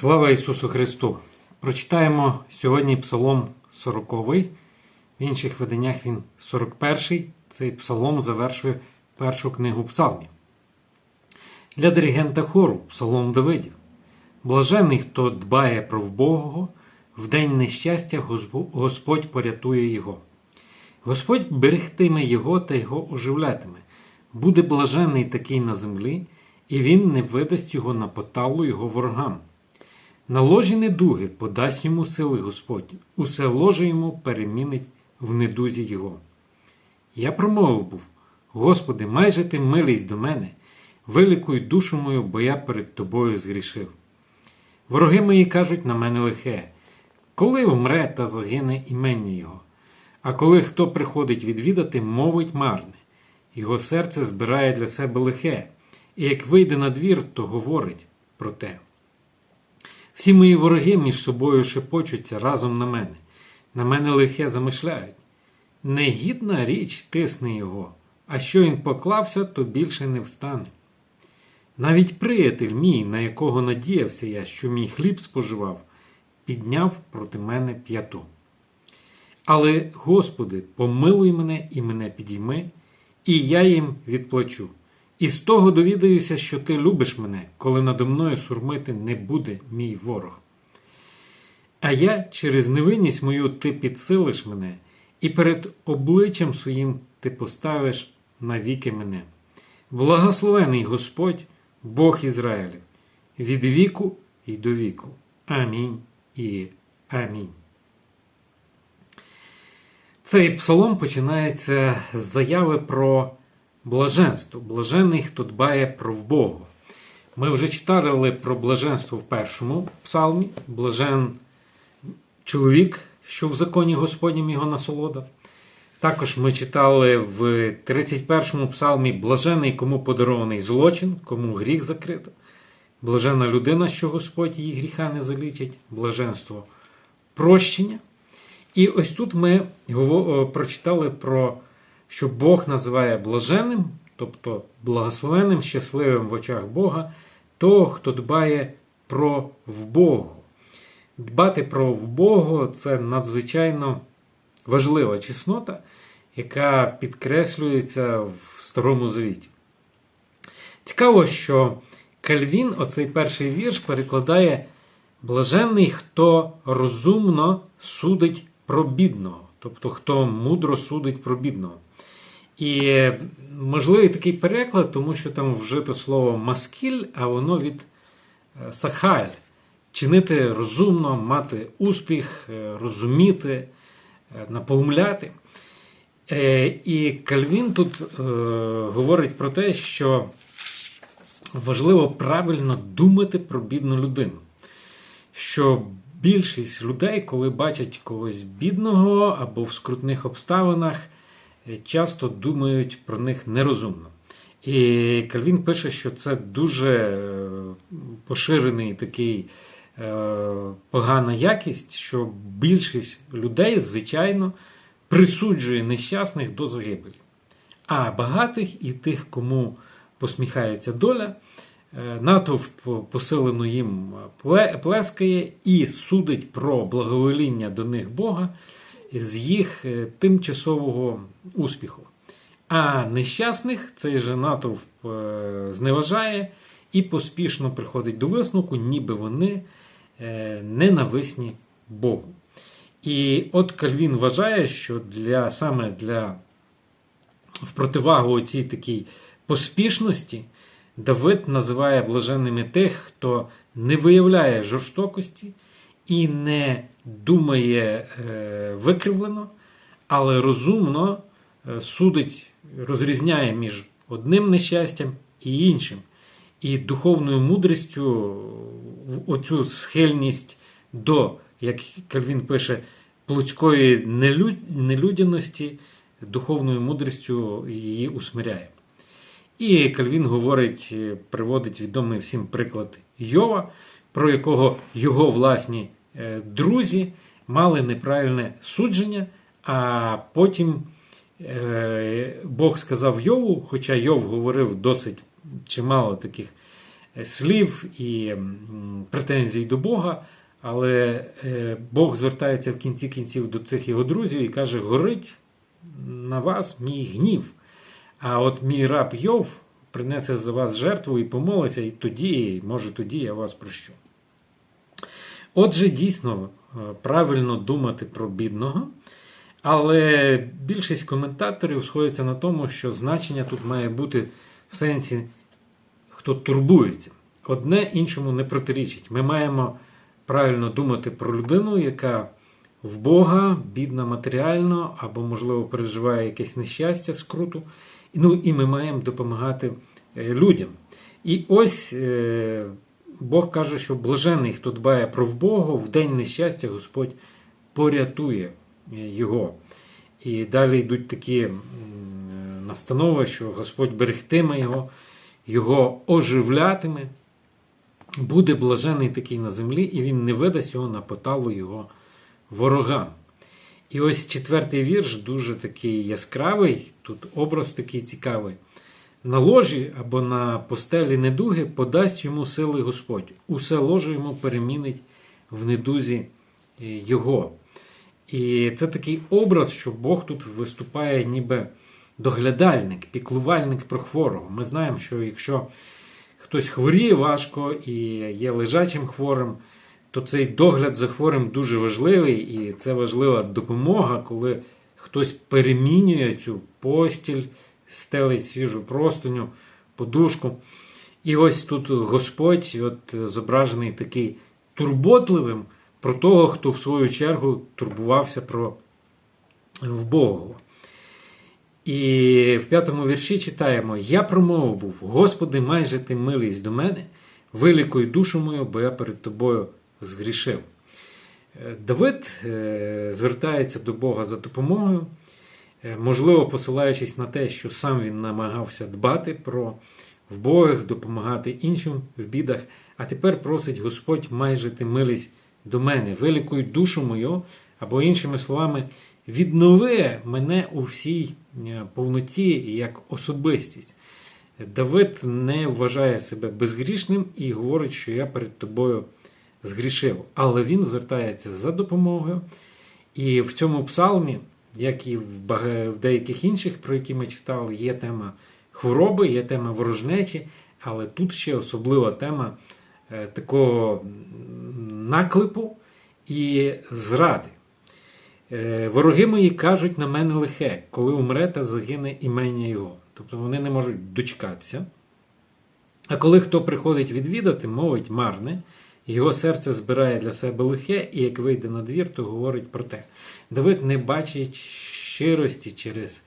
Слава Ісусу Христу! Прочитаємо сьогодні Псалом 40. В інших виданнях він 41. Цей псалом завершує першу книгу псалмів. Для диригента хору Псалом Давидів. Блажений, хто дбає про вбогого, в день нещастя Господь порятує його. Господь берегтиме його та його оживлятиме. Буде блажений такий на землі, і він не видасть його на поталу його ворогам. На ложі недуги подасть йому сили Господь, усе ложе йому перемінить в недузі його. Я промовив був, Господи, майже ти милість до мене, вилікуй душу мою, бо я перед тобою згрішив. Вороги мої кажуть на мене лихе, коли вмре та загине імення його. А коли хто приходить відвідати, мовить марне, його серце збирає для себе лихе, і як вийде на двір, то говорить про те. Всі мої вороги між собою шепочуться разом на мене, на мене лихе замишляють. Негідна річ тисне його, а що він поклався, то більше не встане. Навіть приятель мій, на якого надіявся я, що мій хліб споживав, підняв проти мене п'яту. Але, Господи, помилуй мене і мене підійми, і я їм відплачу. І з того довідаюся, що ти любиш мене, коли надо мною сурмити не буде мій ворог. А я через невинність мою ти підсилиш мене, і перед обличчям своїм ти поставиш навіки мене. Благословений Господь, Бог Ізраїлів, від віку і до віку. Амінь і амінь. Цей псалом починається з заяви про блаженство. Блажений, хто дбає про вбогу. Ми вже читали про блаженство в першому псалмі. Блажен чоловік, що в законі Господнім його насолода. Також ми читали в 31-му псалмі Блажений, кому подарований злочин, кому гріх закрито. Блажена людина, що Господь її гріха не залічить, блаженство прощення. І ось тут ми прочитали про, що Бог називає блаженним, тобто благословенним, щасливим в очах Бога, того, хто дбає про вбогу. Дбати про вбогу це надзвичайно важлива чеснота, яка підкреслюється в Старому Завіті. Цікаво, що Кальвін, оцей перший вірш, перекладає блаженний, хто розумно судить про бідного, тобто хто мудро судить про бідного. І можливий такий переклад, тому що там вжито слово маскіль, а воно від е, сахаль. Чинити розумно, мати успіх, е, розуміти, е, напоумляти. І Кальвін тут говорить про те, що важливо правильно думати про бідну людину. Що більшість людей, коли бачать когось бідного або в скрутних обставинах, часто думають про них нерозумно. І Кальвін пише, що це дуже е, поширений такий е, погана якість, що більшість людей, звичайно, присуджує нещасних до загибелі. А багатих і тих, кому посміхається доля, е, натовп посилено їм плескає і судить про благовоління до них Бога з їх е, тимчасового успіху. А нещасних цей же натовп е, зневажає і поспішно приходить до висновку, ніби вони е, ненависні Богу. І от Кальвін вважає, що для, саме для в противагу цій такій поспішності Давид називає блаженними тих, хто не виявляє жорстокості і не думає е, викривлено, але розумно е, судить, розрізняє між одним нещастям і іншим. І духовною мудрістю оцю схильність до, як Кальвін пише, плотської нелюдяності, духовною мудрістю її усмиряє. І Кальвін говорить, приводить відомий всім приклад Йова, про якого його власні е, друзі мали неправильне судження, а потім е, Бог сказав Йову, хоча Йов говорив досить чимало таких е, слів і претензій до Бога. Але Бог звертається в кінці кінців до цих його друзів і каже: горить на вас мій гнів. А от мій раб Йов принесе за вас жертву і помолиться, і тоді, може, тоді я вас прощу. Отже, дійсно е, правильно думати про бідного, але більшість коментаторів сходиться на тому, що значення тут має бути в сенсі, хто турбується. Одне іншому не протирічить. Ми маємо правильно думати про людину, яка в Бога бідна матеріально або, можливо, переживає якесь нещастя, скруту. Ну і ми маємо допомагати е, людям. І ось е, Бог каже, що блажений, хто дбає про вбогу, в день нещастя Господь порятує е, його. І далі йдуть такі настанови, що Господь берегтиме його, його оживлятиме. Буде блажений такий на землі, і він не видасть його на поталу його ворогам. І ось четвертий вірш дуже такий яскравий, тут образ такий цікавий. На ложі або на постелі недуги подасть йому сили Господь. Усе ложе йому перемінить в недузі е, його. І це такий образ, що Бог тут виступає ніби доглядальник, піклувальник про хворого. Ми знаємо, що якщо хтось хворіє важко і є лежачим хворим, то цей догляд за хворим дуже важливий, і це важлива допомога, коли хтось перемінює цю постіль, стелить свіжу простиню, подушку. І ось тут Господь от, зображений такий турботливим про того, хто в свою чергу турбувався про вбогого. І в п'ятому вірші читаємо: Я промовив був, Господи, майже ти милість до мене, вилікуй душу мою, бо я перед тобою згрішив. Е, Давид е, звертається до Бога за допомогою, е, можливо, посилаючись на те, що сам він намагався дбати про вбогих, допомагати іншим в бідах, а тепер просить Господь майже ти милість до мене, вилікуй душу мою, або іншими словами, віднови мене у всій повноті як особистість. Давид не вважає себе безгрішним і говорить, що я перед тобою згрішив. Але він звертається за допомогою. І в цьому псалмі, як і в, деяких інших, про які ми читали, є тема хвороби, є тема ворожнечі, але тут ще особлива тема е, такого наклепу і зради. Е, Вороги мої кажуть на мене лихе, коли умре та загине імення його. Тобто вони не можуть дочекатися. А коли хто приходить відвідати, мовить марне, його серце збирає для себе лихе, і як вийде на двір, то говорить про те. Давид не бачить щирості через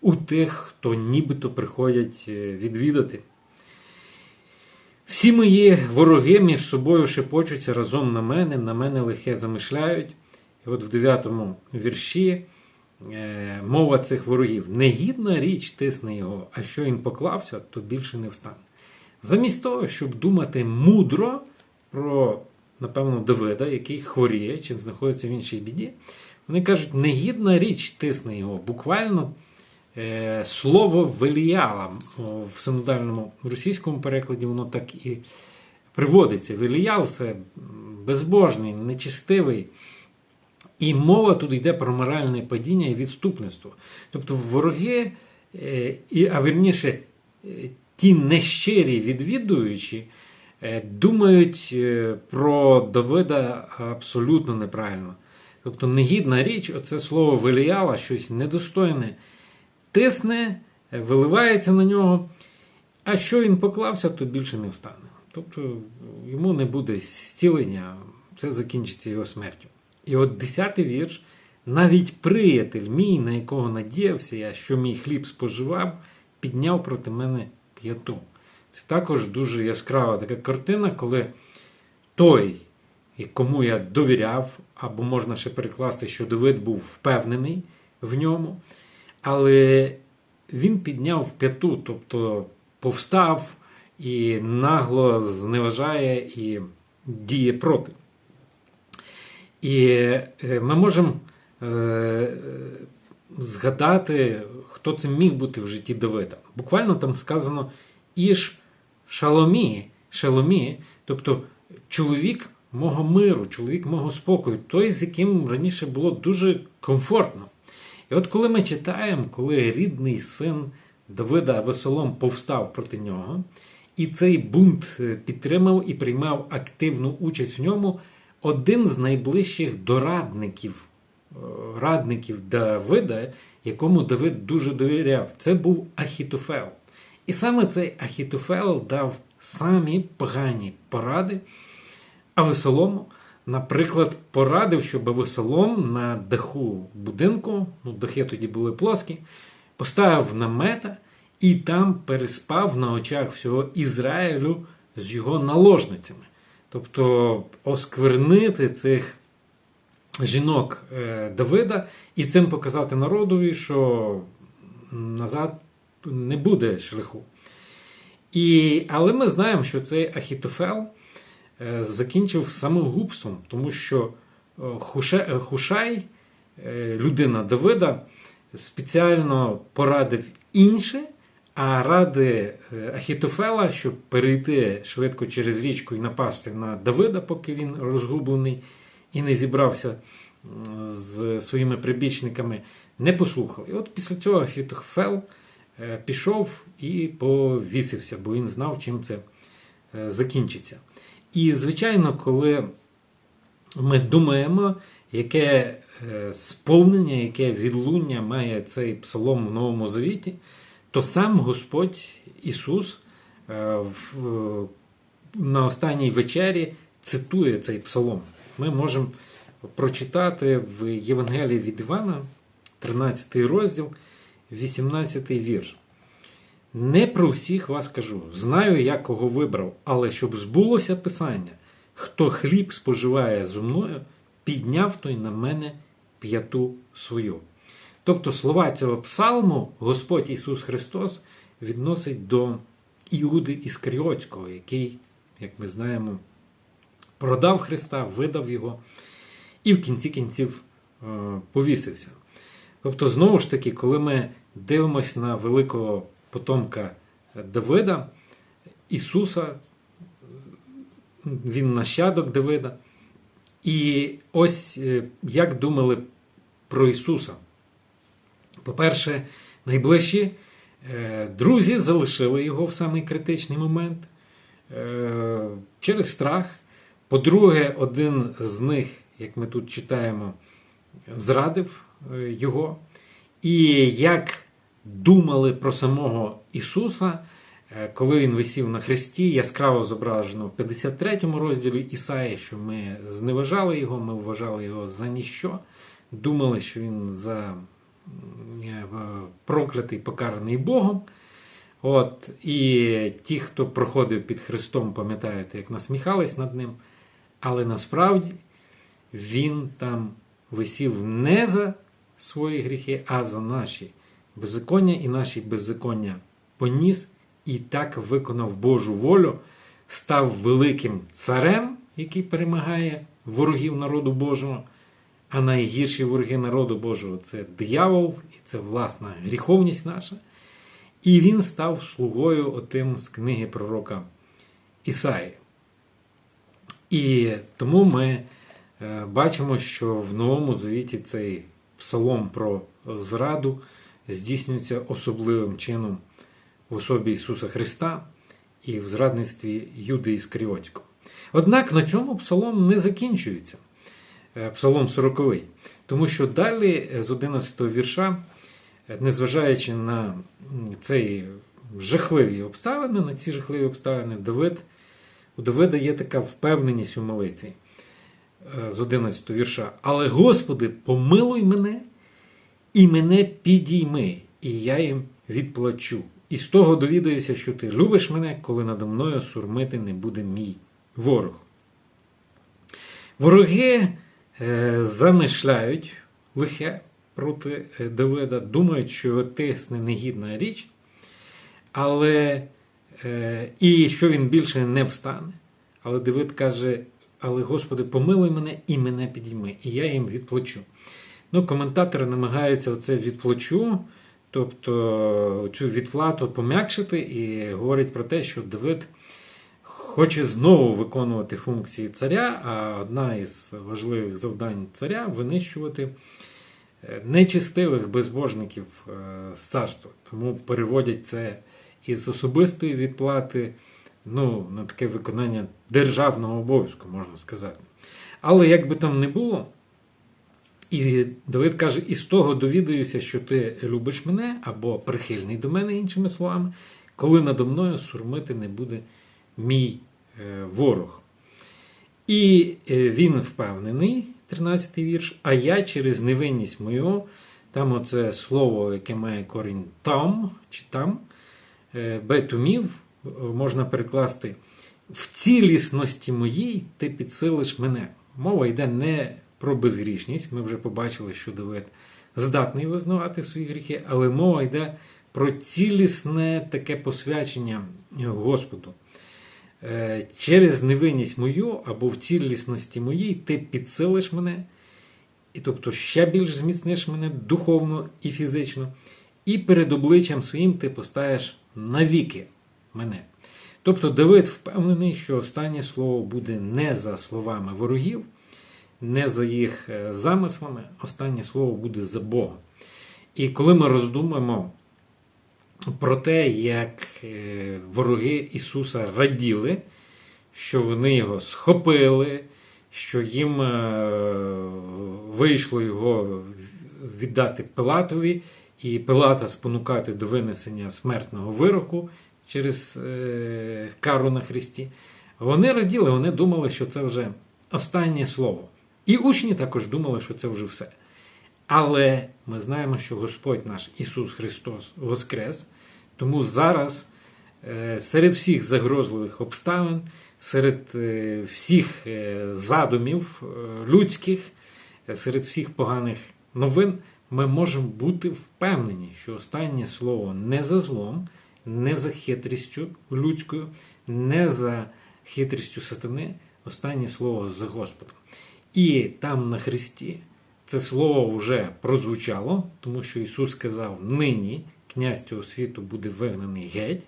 у тих, хто нібито приходять е, відвідати. Всі мої вороги між собою шепочуться разом на мене, на мене лихе замишляють. І от в 9 вірші е, мова цих ворогів. Негідна річ тисне його, а що він поклався, то більше не встане. Замість того, щоб думати мудро про, напевно, Давида, який хворіє чи знаходиться в іншій біді, вони кажуть, негідна річ тисне його. Буквально е, слово веліяла в синодальному російському перекладі, воно так і приводиться. Веліял це безбожний, нечистивий. І мова тут йде про моральне падіння і відступництво. Тобто вороги, е, а верніше, е, ті нещирі відвідуючі, думають про Давида абсолютно неправильно. Тобто негідна річ, оце слово виліяла, щось недостойне, тисне, виливається на нього, а що він поклався, то більше не встане. Тобто йому не буде зцілення, це закінчиться його смертю. І от десятий вірш, навіть приятель мій, на якого надіявся я, що мій хліб споживав, підняв проти мене п'яту. Це також дуже яскрава така картина, коли той, кому я довіряв, або можна ще перекласти, що Давид був впевнений в ньому, але він підняв п'яту, тобто повстав і нагло зневажає і діє проти. І е, ми можемо е, згадати, хто це міг бути в житті Давида. Буквально там сказано Іш Шаломі. Шеломі, тобто чоловік мого миру, чоловік мого спокою, той, з яким раніше було дуже комфортно. І от коли ми читаємо, коли рідний син Давида Весолом повстав проти нього, і цей бунт е, підтримав і приймав активну участь в ньому, один з найближчих дорадників, е, радників Давида, якому Давид дуже довіряв, це був Ахітофел. І саме цей Ахітофел дав самі погані поради Авесолому, наприклад, порадив, щоб Авесолом на даху будинку, ну дахи тоді були плоскі, поставив намета і там переспав на очах всього Ізраїлю з його наложницями. Тобто осквернити цих жінок е, Давида і цим показати народові, що назад не буде шляху. І, Але ми знаємо, що цей Ахітофел е, закінчив самогубством, тому що е, е, Хушай, людина Давида, спеціально порадив інше, а ради Ахітофела, щоб перейти швидко через річку і напасти на Давида, поки він розгублений і не зібрався з своїми прибічниками, не послухав. І от після цього Ахітофел пішов і повісився, бо він знав, чим це е, закінчиться. І, звичайно, коли ми думаємо, яке е, сповнення, яке відлуння має цей псалом в Новому Завіті, то сам Господь Ісус е, на останній вечері цитує цей псалом. Ми можемо прочитати в Євангелії від Івана, 13 розділ, 18 вірш. Не про всіх вас кажу, знаю, я кого вибрав, але щоб збулося Писання, хто хліб споживає зо мною, підняв той на мене п'яту свою. Тобто слова цього псалму Господь Ісус Христос відносить до Іуди Іскаріотського, який, як ми знаємо, продав Христа, видав його і в кінці кінців е, повісився. Тобто, знову ж таки, коли ми дивимося на великого потомка Давида, Ісуса, він нащадок Давида. І ось е, як думали про Ісуса. По-перше, найближчі е, друзі залишили його в самий критичний момент е, через страх. По-друге, один з них, як ми тут читаємо, зрадив е, його. І як думали про самого Ісуса, е, коли він висів на хресті, яскраво зображено в 53 розділі Ісаї, що ми зневажали його, ми вважали його за ніщо, думали, що він за е, проклятий, покараний Богом. От, і ті, хто проходив під Христом, пам'ятаєте, як насміхались над ним. Але насправді він там висів не за свої гріхи, а за наші беззаконня і наші беззаконня поніс і так виконав Божу волю, став великим царем, який перемагає ворогів народу Божого. А найгірші вороги народу Божого це диявол, і це власна гріховність наша. І він став слугою отим з книги пророка Ісаї. І тому ми бачимо, що в Новому Завіті цей псалом про зраду здійснюється особливим чином в особі Ісуса Христа і в зрадництві Юди Іскаріотського. Однак на цьому псалом не закінчується. е, Псалом 40. Тому що далі е, з 11 вірша, е, незважаючи на цей жахливі обставини, на ці жахливі обставини, Давид, у Давида є така впевненість у молитві е, з 11 вірша. Але Господи, помилуй мене і мене підійми, і я їм відплачу. І з того довідаюся, що ти любиш мене, коли надо мною сурмити не буде мій ворог. Вороги е, замишляють лихе проти е, Давида, думають, що його тисне негідна річ, але е, і що він більше не встане. Але Давид каже: Але Господи, помилуй мене і мене підійми, і я їм відплачу. Ну, коментатори намагаються оце відплачу, тобто цю відплату пом'якшити, і говорять про те, що Давид хоче знову виконувати функції царя, а одна із важливих завдань царя винищувати е, нечистивих безбожників е, царства. Тому переводять це із особистої відплати ну, на таке виконання державного обов'язку, можна сказати. Але як би там не було, і Давид каже: із того довідуюся, що ти любиш мене або прихильний до мене, іншими словами, коли надо мною сурмити не буде мій е, ворог. І е, він впевнений, 13 й вірш, а я через невинність мою, там оце слово, яке має корінь там чи там, е, бетумів, можна перекласти в цілісності моїй ти підсилиш мене. Мова йде не про безгрішність. Ми вже побачили, що Давид здатний визнавати свої гріхи, але мова йде про цілісне таке посвячення Господу. Е, Через невинність мою або в цілісності моїй ти підсилиш мене, і тобто ще більш зміцниш мене духовно і фізично, і перед обличчям своїм ти поставиш навіки мене. Тобто Давид впевнений, що останнє слово буде не за словами ворогів, не за їх е, замислами, останнє слово буде за Богом. І коли ми роздумаємо про те, як е, вороги Ісуса раділи, що вони його схопили, що їм е, вийшло його віддати Пилатові, і Пилата спонукати до винесення смертного вироку через кару на Христі. Вони раділи, вони думали, що це вже останнє слово. І учні також думали, що це вже все. Але ми знаємо, що Господь наш Ісус Христос Воскрес, тому зараз е, серед всіх загрозливих обставин, серед е, всіх е, задумів людських, серед всіх поганих новин, ми можемо бути впевнені, що останнє слово не за злом, не за хитрістю людською, не за хитрістю сатани, останнє слово за Господом. І там на Христі це слово вже прозвучало, тому що Ісус сказав: нині князь цього світу буде вигнаний геть,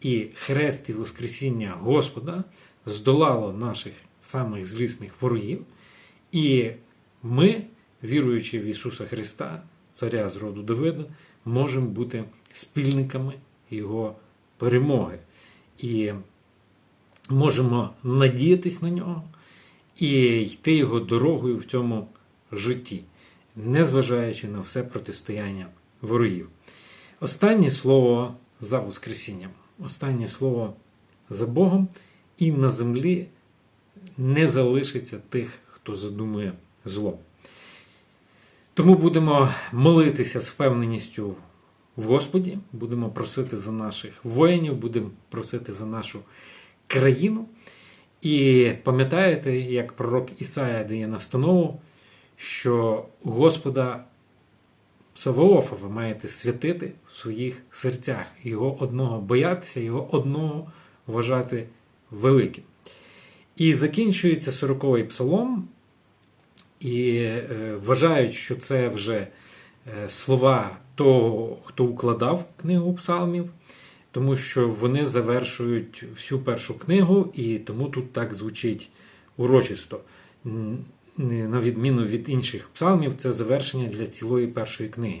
і хрест і Воскресіння Господа здолало наших самих злісних ворогів. І ми, віруючи в Ісуса Христа, Царя з роду Давида, можемо бути спільниками Його перемоги. І можемо надіятись на нього і йти його дорогою в цьому житті, незважаючи на все протистояння ворогів. Останнє слово за Воскресінням, останнє слово за Богом, і на землі не залишиться тих, хто задумує зло. Тому будемо молитися з впевненістю в Господі, будемо просити за наших воїнів, будемо просити за нашу країну. І пам'ятаєте, як пророк Ісая дає настанову, що Господа Савоофа ви маєте святити в своїх серцях, його одного боятися, його одного вважати великим. І закінчується 40-й псалом, і е, вважають, що це вже е, слова того, хто укладав книгу псалмів тому що вони завершують всю першу книгу, і тому тут так звучить урочисто. На відміну від інших псалмів, це завершення для цілої першої книги.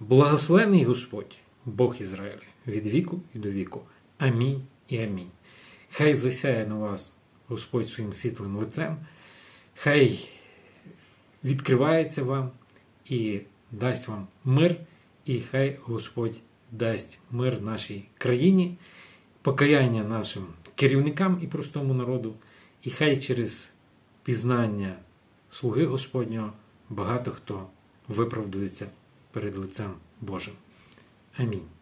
Благословений Господь, Бог Ізраїля, від віку і до віку. Амінь і амінь. Хай засяє на вас Господь своїм світлим лицем, хай відкривається вам і дасть вам мир, і хай Господь дасть мир нашій країні, покаяння нашим керівникам і простому народу, і хай через пізнання слуги Господнього багато хто виправдується перед лицем Божим. Амінь.